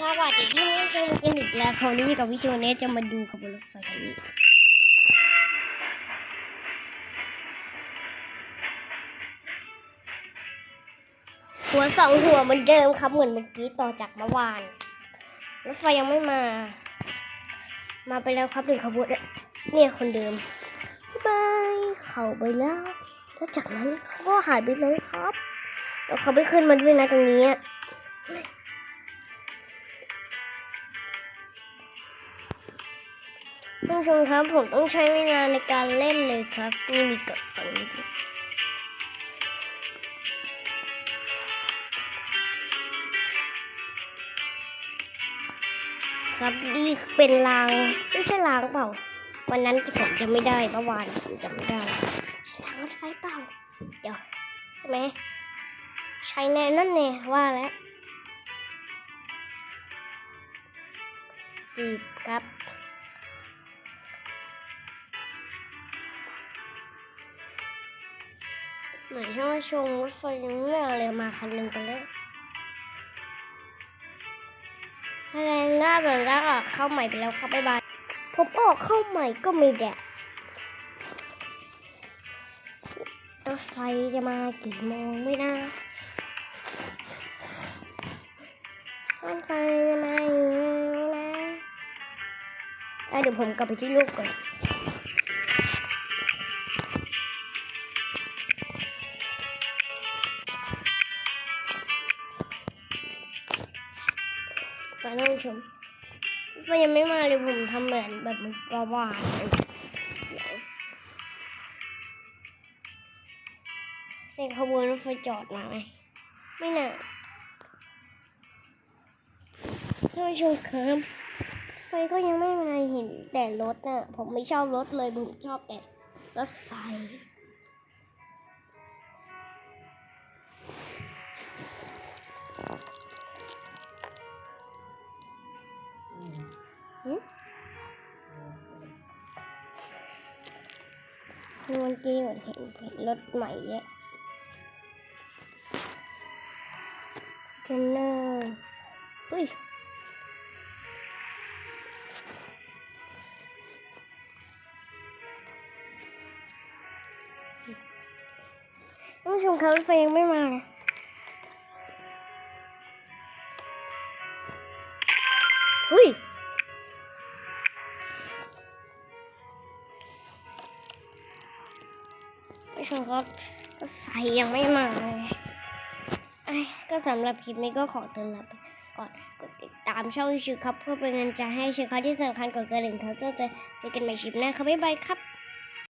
สวัสดีท่านผู้ชมกันอีกแล้วคราวนี้กับวิชวลเนสจะมาดูขบวนรถไฟคันนี้หัวสองหัวเหมือนเดิมครับเหมือนเมื่อกี้ต่อจากเมื่อวานรถไฟยังไม่มา มาไปแล้วครับหนึ่งขบวนเนี่ยคนเดิมบาบายเขาไปแล้วแล้วจากนั้นเขาก็หายไปเลยครับแล้วเขาไม่ขึ้นมาด้วยนะตรงนี้ ท่านผู้ชมครับผมต้องใช้เวลาในการเล่นเลยครับนี่มีกดตรงนี้ครับนี่เป็นรางไม่ใช่รางเปล่า วันนั้นที่ผมจะไม่ได้เมื่อวานผมจำไม่ได้ใช่รางรถไฟเปล่า เดี๋ยวใช่ไหมใช่แน่นั่นแน่ว่าแล้วจีบครับ หนช่างว่าชงรถไฟยังไม่มาเลยมาคันหนึ่งไปแล้วอะไรหน้าแบบแล้วออกเข้าใหม่ไปแล้วครับบ๊ายบายผมออกเข้าใหม่ก็ไม่แดดรถไฟจะมากี่โมงไม่นะรถไฟจะมากี่โมงไม่นะเอ้ยเดี๋ยวผมกลับไปที่ลูกก่อน ท่านผู้ชมไฟยังไม่มาเลยผมทำเหมือนแบบมันกวาเลยเดี๋ยในขบวนรถไฟจอดมาไหมไม่น่าท่านผู้ชมครับไฟก็ยังไม่มาเห็นแต่รถน่ะ ผมไม่ชอบรถเลยผมชอบแต่รถไฟ เมื่อกี้เหมือนเห็นเห็นรถใหม่แยะเทรนเนอร์อุ้ยท่านผู้ชมครับรถไฟยังไม่มาเลยอุ้ย ไม่ชมครับไฟยังไม่มาเลยไอ้ยก็สำหรับคลิปนี้ก็ขอตัวลาไปก่อนกดติดตามช่องชื่อครับเพื่อเป็นกำลังใจให้ชื่อเขาที่สำคัญกดกระดิ่งเขาจะเจอกันใหม่คลิปหน้าครับบ๊ายบายครับ